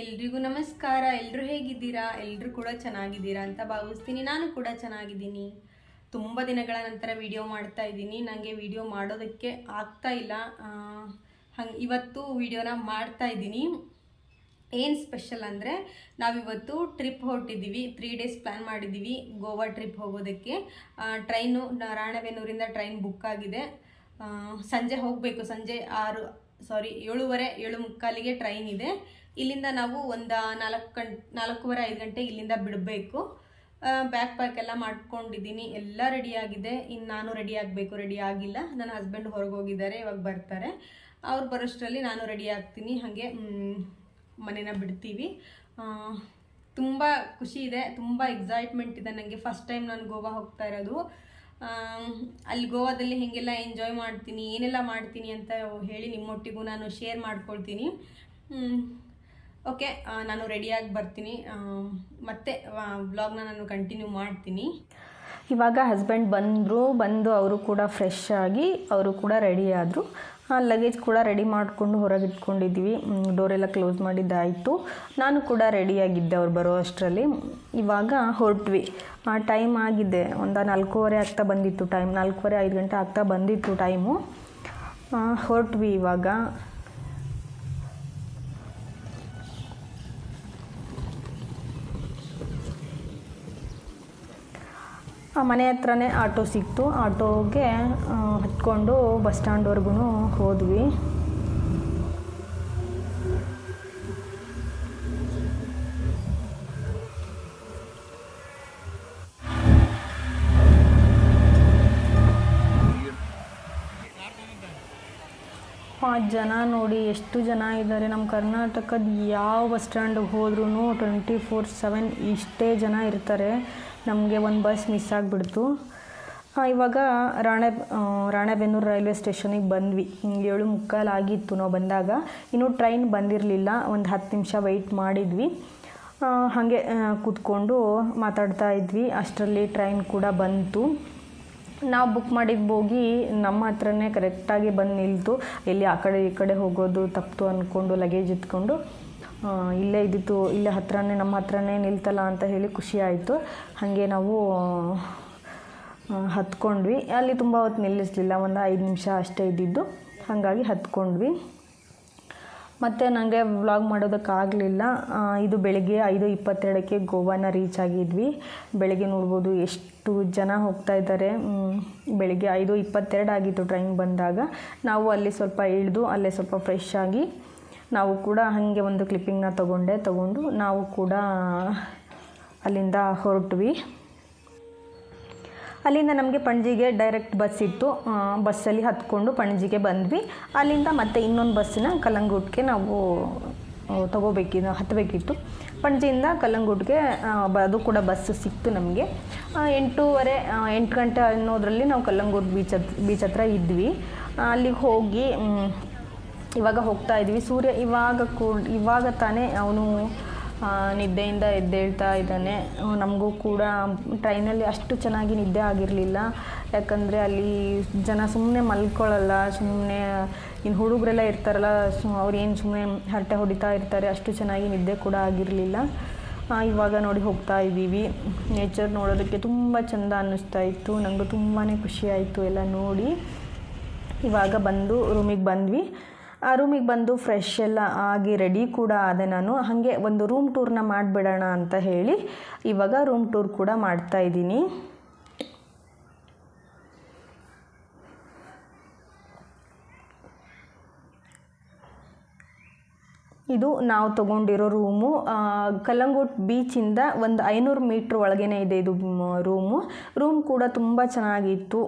ಎಲ್ಲರೂ ಹೇಗಿದ್ದೀರಾ? ಎಲ್ಲರೂ ಕೂಡ ಚೆನ್ನಾಗಿದ್ದೀರಾ ಅಂತ ಭಾವಿಸ್ತೀನಿ. ನಾನು ಕೂಡ ಚೆನ್ನಾಗಿದ್ದೀನಿ. ತುಂಬ ದಿನಗಳ ನಂತರ ವಿಡಿಯೋ ಮಾಡ್ತಾ ಇದ್ದೀನಿ. ನನಗೆ ವಿಡಿಯೋ ಮಾಡೋದಕ್ಕೆ ಆಗ್ತಾ ಇಲ್ಲ. ಹಂಗೆ ಇವತ್ತು ವಿಡಿಯೋನ ಮಾಡ್ತಾ ಇದ್ದೀನಿ. ಏನು ಸ್ಪೆಷಲ್ ಅಂದರೆ, ನಾವಿವತ್ತು ಟ್ರಿಪ್ ಹೊರಟಿದ್ದೀವಿ. ತ್ರೀ ಡೇಸ್ ಪ್ಲ್ಯಾನ್ ಮಾಡಿದ್ದೀವಿ ಗೋವಾ ಟ್ರಿಪ್ ಹೋಗೋದಕ್ಕೆ. ಟ್ರೈನು ರಾಣೆಬೆನ್ನೂರಿಂದ ಟ್ರೈನ್ ಬುಕ್ ಆಗಿದೆ. ಸಂಜೆ ಹೋಗಬೇಕು. ಸಂಜೆ ಆರು ಸಾರಿ ಏಳುವರೆ ಏಳು ಮುಕ್ಕಾಲಿಗೆ ಟ್ರೈನ್ ಇದೆ. ಇಲ್ಲಿಂದ ನಾವು ಒಂದು ನಾಲ್ಕು ಗಂಟೆ ನಾಲ್ಕೂವರೆ ಐದು ಗಂಟೆ ಇಲ್ಲಿಂದ ಬಿಡಬೇಕು. ಬ್ಯಾಕ್ ಪ್ಯಾಕ್ ಎಲ್ಲ ಮಾಡ್ಕೊಂಡಿದ್ದೀನಿ. ಎಲ್ಲ ರೆಡಿ ಆಗಿದೆ. ಇನ್ನು ನಾನು ರೆಡಿ ಆಗಬೇಕು ರೆಡಿ ಆಗಿಲ್ಲ. ನನ್ನ ಹಸ್ಬೆಂಡ್ ಹೊರಗೆ ಹೋಗಿದ್ದಾರೆ, ಇವಾಗ ಬರ್ತಾರೆ. ಅವ್ರು ಬರೋಷ್ಟರಲ್ಲಿ ನಾನು ರೆಡಿ ಆಗ್ತೀನಿ. ಹಾಗೆ ಮನೇನ ಬಿಡ್ತೀವಿ. ತುಂಬ ಖುಷಿ ಇದೆ. ತುಂಬ ಎಕ್ಸೈಟ್ಮೆಂಟ್ ಇದೆ ನನಗೆ ಫಸ್ಟ್ ಟೈಮ್ ನಾನು ಗೋವಾ ಹೋಗ್ತಾ ಇರೋದು. ಅಲ್ಲಿ ಗೋವಾದಲ್ಲಿ ಹೇಗೆಲ್ಲ ಎಂಜಾಯ್ ಮಾಡ್ತೀನಿ. ಏನೆಲ್ಲ ಮಾಡ್ತೀನಿ ಅಂತ ಹೇಳಿ ನಿಮ್ಮೊಟ್ಟಿಗೂ ನಾನು ಶೇರ್ ಮಾಡ್ಕೊಳ್ತೀನಿ. ಓಕೆ ನಾನು ರೆಡಿಯಾಗಿ ಬರ್ತೀನಿ. ಮತ್ತೆ ವ್ಲಾಗ್ನ ನಾನು ಕಂಟಿನ್ಯೂ ಮಾಡ್ತೀನಿ. ಇವಾಗ ಹಸ್ಬೆಂಡ್ ಬಂದರು, ಬಂದು ಅವರು ಕೂಡ ಫ್ರೆಶ್ ಆಗಿ ಅವರು ಕೂಡ ರೆಡಿ ಆದರು. ಲಗೇಜ್ ಕೂಡ ರೆಡಿ ಮಾಡಿಕೊಂಡು ಹೊರಗೆ ಇಟ್ಕೊಂಡಿದ್ವಿ. ಡೋರೆಲ್ಲ ಕ್ಲೋಸ್ ಮಾಡಿದ್ದಾಯಿತು. ನಾನು ಕೂಡ ರೆಡಿಯಾಗಿದ್ದೆ ಅವ್ರು ಬರೋ ಅಷ್ಟರಲ್ಲಿ. ಇವಾಗ ಹೊರಟ್ವಿ. ಟೈಮ್ ಆಗಿದೆ. ಒಂದು ನಾಲ್ಕೂವರೆ ಆಗ್ತಾ ಬಂದಿತ್ತು ಟೈಮ್ ನಾಲ್ಕೂವರೆ ಐದು ಗಂಟೆ ಆಗ್ತಾ ಬಂದಿತ್ತು ಟೈಮು ಹೊರಟ್ವಿ ಇವಾಗ. ಮನೆ ಹತ್ರನೇ ಆಟೋ ಸಿಕ್ತು. ಆಟೋಗೆ ಹತ್ಕೊಂಡು ಬಸ್ ಸ್ಟ್ಯಾಂಡ್ವರೆಗೂ ಹೋದ್ವಿ. ಜನ ನೋಡಿ ಎಷ್ಟು ಜನ ಇದ್ದಾರೆ ನಮ್ಮ ಕರ್ನಾಟಕದ ಯಾವ ಬಸ್ ಸ್ಟ್ಯಾಂಡಿಗೆ ಹೋದ್ರೂ ಟ್ವೆಂಟಿ ಫೋರ್ ಸೆವೆನ್ ಇಷ್ಟೇ ಜನ ಇರ್ತಾರೆ. ನಮಗೆ ಒಂದು ಬಸ್ ಮಿಸ್ ಆಗಿಬಿಡ್ತು. ಇವಾಗ ರಾಣೆ ರಾಣೆಬೆನ್ನೂರು ರೈಲ್ವೆ ಸ್ಟೇಷನಿಗೆ ಬಂದ್ವಿ. ಹಿಂಗೆ ಏಳು ಮುಕ್ಕಾಲು ಆಗಿತ್ತು ನಾವು ಬಂದಾಗ. ಇನ್ನೂ ಟ್ರೈನ್ ಬಂದಿರಲಿಲ್ಲ. ಒಂದು ಹತ್ತು ನಿಮಿಷ ವೆಯ್ಟ್ ಮಾಡಿದ್ವಿ. ಹಾಗೆ ಕೂತ್ಕೊಂಡು ಮಾತಾಡ್ತಾ ಇದ್ವಿ. ಅಷ್ಟರಲ್ಲಿ ಟ್ರೈನ್ ಕೂಡ ಬಂತು. ನಾವು ಬುಕ್ ಮಾಡಿದ ಹೋಗಿ ನಮ್ಮ ಹತ್ರನೇ ಕರೆಕ್ಟಾಗಿ ಬಂದು ನಿಲ್ತು. ಎಲ್ಲಿ ಆ ಕಡೆ ಈ ಕಡೆ ಹೋಗೋದು ತಪ್ಪಿತು ಅಂದ್ಕೊಂಡು ಲಗೇಜ್ ಇಟ್ಕೊಂಡು ಇಲ್ಲೇ ಇದ್ದಿತ್ತು ಇಲ್ಲೇ ಹತ್ರನೇ, ನಮ್ಮ ಹತ್ರನೇ ನಿಲ್ತಲ್ಲ ಅಂತ ಹೇಳಿ ಖುಷಿ ಆಯಿತು. ಹಾಗೆ ನಾವು ಹತ್ಕೊಂಡ್ವಿ. ಅಲ್ಲಿ ತುಂಬ ಹೊತ್ತು ನಿಲ್ಲಿಸಲಿಲ್ಲ, ಒಂದು ಐದು ನಿಮಿಷ ಅಷ್ಟೇ ಇದ್ದಿದ್ದು. ಹಾಗಾಗಿ ಹತ್ಕೊಂಡ್ವಿ. ಮತ್ತು ನನಗೆ ವ್ಲಾಗ್ ಮಾಡೋದಕ್ಕಾಗಲಿಲ್ಲ. ಇದು ಬೆಳಗ್ಗೆ ಐದು ಇಪ್ಪತ್ತೆರಡಕ್ಕೆ ಗೋವಾನ ರೀಚ್ ಆಗಿದ್ವಿ. ಬೆಳಗ್ಗೆ ನೋಡ್ಬೋದು ಎಷ್ಟು ಜನ ಹೋಗ್ತಾ ಇದ್ದಾರೆ. ಬೆಳಗ್ಗೆ ಐದು ಇಪ್ಪತ್ತೆರಡು ಆಗಿತ್ತು ಟ್ರೈನ್ ಬಂದಾಗ. ನಾವು ಅಲ್ಲಿ ಸ್ವಲ್ಪ ಇಳಿದು, ಅಲ್ಲೇ ಸ್ವಲ್ಪ ಫ್ರೆಶ್ ಆಗಿ ನಾವು ಕೂಡ ಹಾಗೆ ಒಂದು ಕ್ಲಿಪ್ಪಿಂಗ್ನ ತೊಗೊಂಡೆ, ತೊಗೊಂಡು ನಾವು ಕೂಡ ಅಲ್ಲಿಂದ ಹೊರಟ್ವಿ. ಅಲ್ಲಿಂದ ನಮಗೆ ಪಣಜಿಗೆ ಡೈರೆಕ್ಟ್ ಬಸ್ ಇತ್ತು. ಬಸ್ಸಲ್ಲಿ ಹತ್ಕೊಂಡು ಪಣಜಿಗೆ ಬಂದ್ವಿ. ಅಲ್ಲಿಂದ ಮತ್ತೆ ಇನ್ನೊಂದು ಬಸ್ಸನ್ನ ಕಲಂಗೂಟ್ಗೆ ನಾವು ತೊಗೋಬೇಕಿದ್ದು ಹತ್ತಬೇಕಿತ್ತು ಪಣಜಿಯಿಂದ ಬ- ಅದು ಕೂಡ ಬಸ್ಸು ಸಿಕ್ತು ನಮಗೆ. ಎಂಟೂವರೆ ಎಂಟು ಗಂಟೆ ಅನ್ನೋದರಲ್ಲಿ ನಾವು ಕಲ್ಲಂಗೂಟ್ ಬೀಚ್ ಹತ್ರ ಬೀಚ್ ಹತ್ರ ಇದ್ವಿ. ಅಲ್ಲಿಗೆ ಹೋಗಿ ಇವಾಗ ಹೋಗ್ತಾ ಇದ್ವಿ ಸೂರ್ಯ ಇವಾಗ ಕೂಡ, ಇವಾಗ ತಾನೇ ಅವನು ನಿದ್ದೆಯಿಂದ ಎದ್ದೇಳ್ತಾ ಇದ್ದಾನೆ. ನಮಗೂ ಕೂಡ ಟ್ರೈನಲ್ಲಿ ಅಷ್ಟು ಚೆನ್ನಾಗಿ ನಿದ್ದೆ ಆಗಿರಲಿಲ್ಲ. ಯಾಕಂದರೆ ಅಲ್ಲಿ ಜನ ಸುಮ್ಮನೆ ಮಲ್ಕೊಳ್ಳಲ್ಲ ಸುಮ್ಮನೆ ಇನ್ನು ಹುಡುಗರೆಲ್ಲ ಇರ್ತಾರಲ್ಲ, ಸು ಅವ್ರೇನು ಸುಮ್ಮನೆ ಹರಟೆ ಹೊಡಿತಾ ಇರ್ತಾರೆ, ಅಷ್ಟು ಚೆನ್ನಾಗಿ ನಿದ್ದೆ ಕೂಡ ಆಗಿರಲಿಲ್ಲ. ಇವಾಗ ನೋಡಿ ಹೋಗ್ತಾ ಇದ್ದೀವಿ. ನೇಚರ್ ನೋಡೋದಕ್ಕೆ ತುಂಬ ಚೆಂದ ಅನ್ನಿಸ್ತಾ ಇತ್ತು. ನನಗೂ ತುಂಬಾ ಖುಷಿ ಆಯಿತು ಎಲ್ಲ ನೋಡಿ. ಇವಾಗ ಬಂದು ರೂಮಿಗೆ ಬಂದ್ವಿ. ಆ ರೂಮಿಗೆ ಬಂದು ಫ್ರೆಶ್ ಎಲ್ಲ ಆಗಿ ರೆಡಿ ಕೂಡ ಆದೆ ನಾನು. ಹಾಗೆ ಒಂದು ರೂಮ್ ಟೂರ್ನ ಮಾಡಿಬಿಡೋಣ ಅಂತ ಹೇಳಿ ಇವಾಗ ರೂಮ್ ಟೂರ್ ಕೂಡ ಮಾಡ್ತಾ ಇದ್ದೀನಿ. ಇದು ನಾವು ತೊಗೊಂಡಿರೋ ರೂಮು. ಕಲ್ಲಂಗೋಟ್ ಬೀಚಿಂದ ಒಂದು ಐನೂರು ಮೀಟ್ರ್ ಒಳಗೇನೆ ಇದೆ ಇದು ರೂಮು. ರೂಮ್ ಕೂಡ ತುಂಬ ಚೆನ್ನಾಗಿತ್ತು.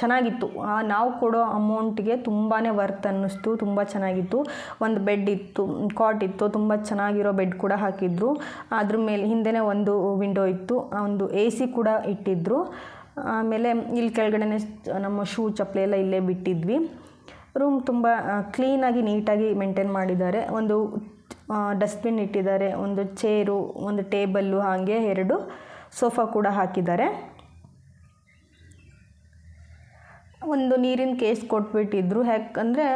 ಚೆನ್ನಾಗಿತ್ತು. ನಾವು ಕೊಡೋ ಅಮೌಂಟ್ಗೆ ತುಂಬಾ ವರ್ತ್ ಅನ್ನಿಸ್ತು. ತುಂಬ ಚೆನ್ನಾಗಿತ್ತು. ಒಂದು ಬೆಡ್ ಇತ್ತು ಕಾಟ್ ಇತ್ತು. ತುಂಬ ಚೆನ್ನಾಗಿರೋ ಬೆಡ್ ಕೂಡ ಹಾಕಿದ್ರು. ಅದ್ರ ಮೇಲೆ ಹಿಂದೆ ಒಂದು ವಿಂಡೋ ಇತ್ತು. ಒಂದು ಎ ಸಿ ಕೂಡ ಇಟ್ಟಿದ್ರು. ಆಮೇಲೆ ಇಲ್ಲಿ ಕೆಳಗಡೆನೆ ನಮ್ಮ ಶೂ ಚಪ್ಪಲಿ ಎಲ್ಲ ಇಲ್ಲೇ ಬಿಟ್ಟಿದ್ವಿ. ರೂಮ್ ತುಂಬ ಕ್ಲೀನಾಗಿ ನೀಟಾಗಿ ಮೇಂಟೈನ್ ಮಾಡಿದ್ದಾರೆ. ಒಂದು ಡಸ್ಟ್ಬಿನ್ ಇಟ್ಟಿದ್ದಾರೆ, ಒಂದು ಚೇರು ಒಂದು ಟೇಬಲ್ಲು ಹಾಗೆ ಎರಡು ಸೋಫಾ ಕೂಡ ಹಾಕಿದ್ದಾರೆ. ಒಂದು ನೀರಿನ ಕೇಸ್ ಕೊಟ್ಬಿಟ್ಟಿದ್ರು. ಯಾಕಂದರೆ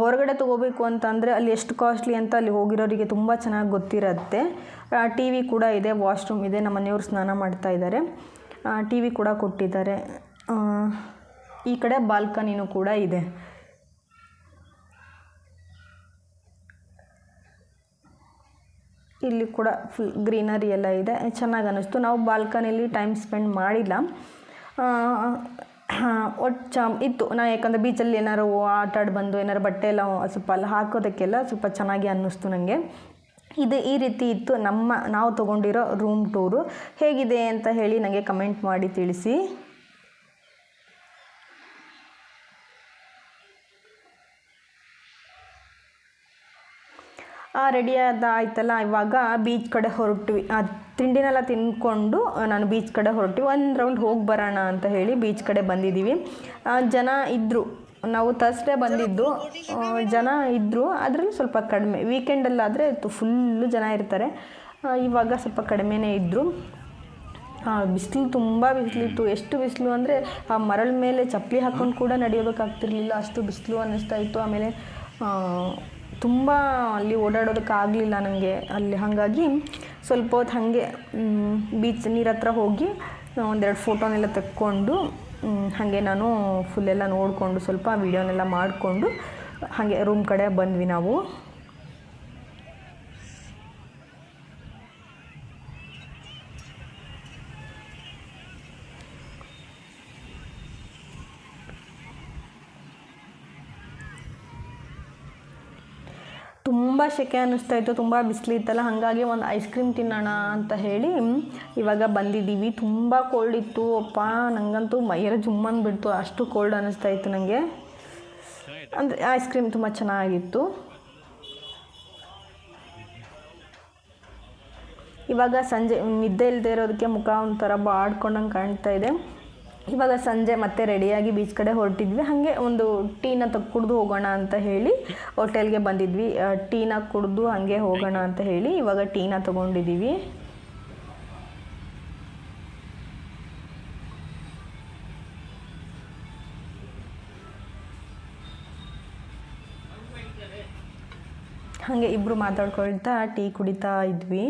ಹೊರಗಡೆ ತೊಗೋಬೇಕು ಅಂತಂದರೆ ಅಲ್ಲಿ ಎಷ್ಟು ಕಾಸ್ಟ್ಲಿ ಅಂತ ಅಲ್ಲಿ ಹೋಗಿರೋರಿಗೆ ತುಂಬ ಚೆನ್ನಾಗಿ ಗೊತ್ತಿರತ್ತೆ. ಟಿ ವಿ ಕೂಡ ಇದೆ ವಾಶ್ರೂಮ್ ಇದೆ, ನಮ್ಮ ಮನೆಯವರು ಸ್ನಾನ ಮಾಡ್ತಾ ಇದ್ದಾರೆ. ಟಿ ವಿ ಕೂಡ ಕೊಟ್ಟಿದ್ದಾರೆ. ಈ ಕಡೆ ಬಾಲ್ಕನಿನೂ ಕೂಡ ಇದೆ. ಇಲ್ಲಿ ಕೂಡ ಫುಲ್ ಗ್ರೀನರಿ ಎಲ್ಲ ಇದೆ. ಚೆನ್ನಾಗಿ ಅನ್ನಿಸ್ತು. ನಾವು ಬಾಲ್ಕನಿಲಿ ಟೈಮ್ ಸ್ಪೆಂಡ್ ಮಾಡಿಲ್ಲ. ಒಟ್ಟು ಚ ಇತ್ತು. ನಾ ಯಾಕಂದರೆ ಬೀಚಲ್ಲಿ ಏನಾರು ಆಟ ಆಡಿ ಬಂದು, ಏನಾರು ಬಟ್ಟೆ ಎಲ್ಲ ಸ್ವಲ್ಪ ಅಲ್ಲಿ ಹಾಕೋದಕ್ಕೆಲ್ಲ ಸ್ವಲ್ಪ ಚೆನ್ನಾಗಿ ಅನ್ನಿಸ್ತು ನನಗೆ ಇದು ಈ ರೀತಿ ಇತ್ತು. ನಮ್ಮ, ನಾವು ತೊಗೊಂಡಿರೋ ರೂಮ್ ಟೂರು ಹೇಗಿದೆ ಅಂತ ಹೇಳಿ ನನಗೆ ಕಮೆಂಟ್ ಮಾಡಿ ತಿಳಿಸಿ. ರೆಡಿ ಆದ ಆಯ್ತಲ್ಲ ಇವಾಗ ಬೀಚ್ ಕಡೆ ಹೊರಟ್ವಿ. ಆ, ತಿಂಡಿನೆಲ್ಲ ತಿಂದ್ಕೊಂಡು ನಾನು ಬೀಚ್ ಕಡೆ ಹೊರಟ್ವಿ. ಒಂದು ರೌಂಡ್ ಹೋಗಿ ಬರೋಣ ಅಂತ ಹೇಳಿ ಬೀಚ್ ಕಡೆ ಬಂದಿದ್ದೀವಿ ಜನ ಇದ್ದರು ನಾವು ತರ್ಸ್ಡೇ ಬಂದಿದ್ದು. ಜನ ಇದ್ದರು ಅದರಲ್ಲಿ ಸ್ವಲ್ಪ ಕಡಿಮೆ. ವೀಕೆಂಡಲ್ಲಾದರೆ ಫುಲ್ಲು ಜನ ಇರ್ತಾರೆ. ಇವಾಗ ಸ್ವಲ್ಪ ಕಡಿಮೆನೇ ಇದ್ದರು ಬಿಸಿಲು ತುಂಬ ಬಿಸಿಲಿತ್ತು ಎಷ್ಟು ಬಿಸಿಲು ಅಂದರೆ, ಆ ಮರಳ ಮೇಲೆ ಚಪ್ಪಲಿ ಹಾಕ್ಕೊಂಡು ಕೂಡ ನಡೆಯೋದಕ್ಕಾಗ್ತಿರ್ಲಿಲ್ಲ. ಅಷ್ಟು ಬಿಸಿಲು ಅನ್ನಿಸ್ತಾ ಇತ್ತು. ಆಮೇಲೆ ತುಂಬ ಅಲ್ಲಿ ಓಡಾಡೋದಕ್ಕಾಗಲಿಲ್ಲ ನನಗೆ ಅಲ್ಲಿ ಹಾಗಾಗಿ ಸ್ವಲ್ಪ ಹೊತ್ತು ಹಾಗೆ ಬೀಚ್ ನೀರ ಹತ್ರ ಹೋಗಿ ಒಂದೆರಡು ಫೋಟೋನೆಲ್ಲ ತೆಕ್ಕೊಂಡು ಹಾಗೆ ನಾನು ಫುಲ್ಲೆಲ್ಲ ನೋಡಿಕೊಂಡು ಸ್ವಲ್ಪ ವೀಡಿಯೋನೆಲ್ಲ ಮಾಡಿಕೊಂಡು ಹಾಗೆ ರೂಮ್ ಕಡೆ ಬಂದ್ವಿ ನಾವು. ತುಂಬ ಸೆಕೆ ಅನ್ನಿಸ್ತಾ ಇತ್ತು, ತುಂಬ ಬಿಸಿಲಿತ್ತಲ್ಲ ಹಾಗಾಗಿ ಒಂದು ಐಸ್ ಕ್ರೀಮ್ ತಿನ್ನೋಣ ಅಂತ ಹೇಳಿ ಇವಾಗ ಬಂದಿದ್ದೀವಿ. ತುಂಬ ಕೋಲ್ಡ್ ಇತ್ತು, ಅಪ್ಪ ನನಗಂತೂ ಮೈಯೆಲ್ಲ ಜುಮ್ಮನ್ ಬಿಡ್ತು ಅಷ್ಟು ಕೋಲ್ಡ್ ಅನ್ನಿಸ್ತಾ ಇತ್ತು ನನಗೆ ಅಂದರೆ ಐಸ್ ಕ್ರೀಮ್ ತುಂಬ ಚೆನ್ನಾಗಿತ್ತು. ಇವಾಗ ಸಂಜೆ, ನಿದ್ದೆ ಇಲ್ಲದೆ ಇರೋದಕ್ಕೆ ಮುಖ ಒಂಥರ ಬಾಡ್ಕೊಂಡಂಗೆ ಕಾಣ್ತಾ ಇದೆ. ಇವಾಗ ಸಂಜೆ ಮತ್ತೆ ರೆಡಿಯಾಗಿ ಬೀಚ್ ಕಡೆ ಹೊರಟಿದ್ವಿ. ಹಾಗೆ ಒಂದು ಟೀನ ತಗ್ ಕುಡಿದು ಹೋಗೋಣ ಅಂತ ಹೇಳಿ ಹೋಟೆಲ್ಗೆ ಬಂದಿದ್ವಿ. ಟೀನ ಕುಡಿದು ಹಾಗೆ ಹೋಗೋಣ ಅಂತ ಹೇಳಿ ಇವಾಗ ಟೀನ ತೊಗೊಂಡಿದ್ದೀವಿ. ಹಾಗೆ ಇಬ್ಬರು ಮಾತಾಡ್ಕೊಳ್ತಾ ಟೀ ಕುಡಿತಾ ಇದ್ವಿ.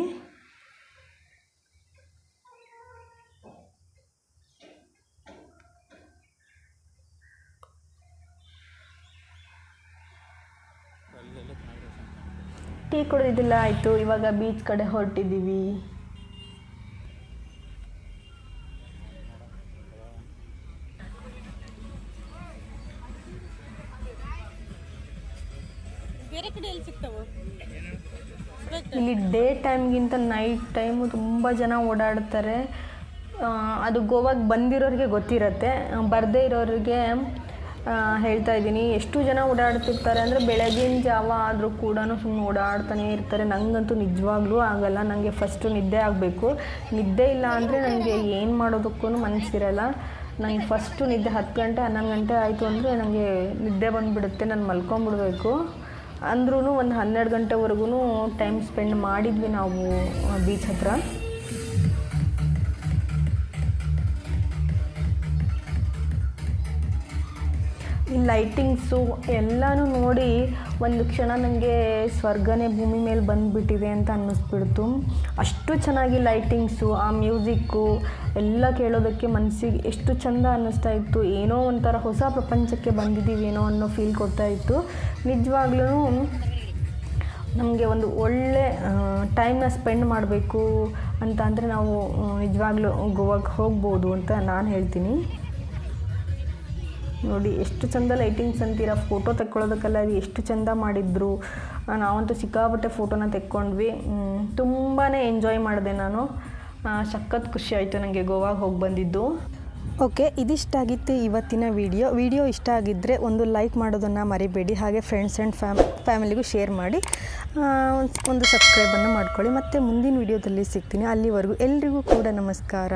ಟೀ ಕುಡಿದಿಲ್ಲ ಆಯಿತು. ಇವಾಗ ಬೀಚ್ ಕಡೆ ಹೊರಟಿದ್ದೀವಿ. ಇಲ್ಲಿ ಡೇ ಟೈಮ್ಗಿಂತ ನೈಟ್ ಟೈಮು ತುಂಬ ಜನ ಓಡಾಡ್ತಾರೆ. ಅದು ಗೋವಾಗೆ ಬಂದಿರೋರಿಗೆ ಗೊತ್ತಿರತ್ತೆ. ಬರದೇ ಇರೋರಿಗೆ ಹೇಳ್ತಾ ಇದ್ದೀನಿ. ಎಷ್ಟು ಜನ ಓಡಾಡ್ತಿರ್ತಾರೆ ಅಂದರೆ ಬೆಳಗಿನ ಜಾವ ಆದರೂ ಕೂಡ ಸುಮ್ಮನೆ ಓಡಾಡ್ತಾನೆ ಇರ್ತಾರೆ. ನನಗಂತೂ ನಿಜವಾಗ್ಲೂ ಆಗಲ್ಲ. ನನಗೆ ಫಸ್ಟು ನಿದ್ದೆ ಆಗಬೇಕು. ನಿದ್ದೆ ಇಲ್ಲ ಅಂದರೆ ನನಗೆ ಏನು ಮಾಡೋದಕ್ಕೂ ಮನಸ್ಸಿರಲ್ಲ ನನಗೆ ಫಸ್ಟು ನಿದ್ದೆ ಹತ್ತು ಗಂಟೆ, ಹನ್ನೊಂದು ಗಂಟೆ ಆಯಿತು ಅಂದರೆ ನನಗೆ ನಿದ್ದೆ ಬಂದುಬಿಡುತ್ತೆ. ನಾನು ಮಲ್ಕೊಂಬಿಡಬೇಕು. ಅಂದ್ರೂ ಒಂದು ಹನ್ನೆರಡು ಗಂಟೆವರೆಗೂ ಟೈಮ್ ಸ್ಪೆಂಡ್ ಮಾಡಿದ್ವಿ ನಾವು ಬೀಚ್ ಹತ್ರ. ಲೈಟಿಂಗ್ಸು ಎಲ್ಲನೂ ನೋಡಿ ಒಂದು ಕ್ಷಣ ನನಗೆ ಸ್ವರ್ಗನೇ ಭೂಮಿ ಮೇಲೆ ಬಂದುಬಿಟ್ಟಿದೆ ಅಂತ ಅನ್ನಿಸ್ಬಿಡ್ತು. ಅಷ್ಟು ಚೆನ್ನಾಗಿ ಲೈಟಿಂಗ್ಸು ಆ ಮ್ಯೂಸಿಕ್ಕು ಎಲ್ಲ ಕೇಳೋದಕ್ಕೆ ಮನಸ್ಸಿಗೆ ಎಷ್ಟು ಚಂದ ಅನ್ನಿಸ್ತಾ ಇತ್ತು. ಏನೋ ಒಂಥರ ಹೊಸ ಪ್ರಪಂಚಕ್ಕೆ ಬಂದಿದ್ದೀವೇನೋ ಅನ್ನೋ ಫೀಲ್ ಕೊಡ್ತಾ ಇತ್ತು. ನಿಜವಾಗ್ಲೂ ನಮಗೆ ಒಂದು ಒಳ್ಳೆ ಟೈಮ್ನ ಸ್ಪೆಂಡ್ ಮಾಡಬೇಕು ಅಂತ ಅಂದರೆ ನಾವು ನಿಜವಾಗ್ಲೂ ಗೋವಾಗೆ ಹೋಗ್ಬೋದು ಅಂತ ನಾನು ಹೇಳ್ತೀನಿ. ನೋಡಿ, ಎಷ್ಟು ಚಂದ ಲೈಟಿಂಗ್ಸ್ ಅಂತೀರ? ಫೋಟೋ ತೆಕ್ಕೊಳ್ಳೋದಕ್ಕೆಲ್ಲ ಅದು ಎಷ್ಟು ಚಂದ ಮಾಡಿದ್ರು. ನಾವಂತೂ ಸಿಕ್ಕಾಪಟ್ಟೆ ಫೋಟೋನ ತೆಕ್ಕೊಂಡ್ವಿ. ತುಂಬಾ ಎಂಜಾಯ್ ಮಾಡಿದೆ ನಾನು. ಸಖತ್ ಖುಷಿ ಆಯಿತು ನನಗೆ ಗೋವಾಗ ಹೋಗಿ ಬಂದಿದ್ದು. ಓಕೆ ಇದಿಷ್ಟಾಗಿತ್ತು ಇವತ್ತಿನ ವಿಡಿಯೋ ವಿಡಿಯೋ ಇಷ್ಟ ಆಗಿದ್ದರೆ ಒಂದು ಲೈಕ್ ಮಾಡೋದನ್ನು ಮರಿಬೇಡಿ. ಹಾಗೆ ಫ್ರೆಂಡ್ಸ್ ಆ್ಯಂಡ್ ಫ್ಯಾಮ್ ಫ್ಯಾಮಿಲಿಗೂ ಶೇರ್ ಮಾಡಿ. ಒಂದು ಸಬ್ಸ್ಕ್ರೈಬನ್ನು ಮಾಡ್ಕೊಳ್ಳಿ. ಮತ್ತು ಮುಂದಿನ ವಿಡಿಯೋದಲ್ಲಿ ಸಿಗ್ತೀನಿ. ಅಲ್ಲಿವರೆಗೂ ಎಲ್ರಿಗೂ ಕೂಡ ನಮಸ್ಕಾರ.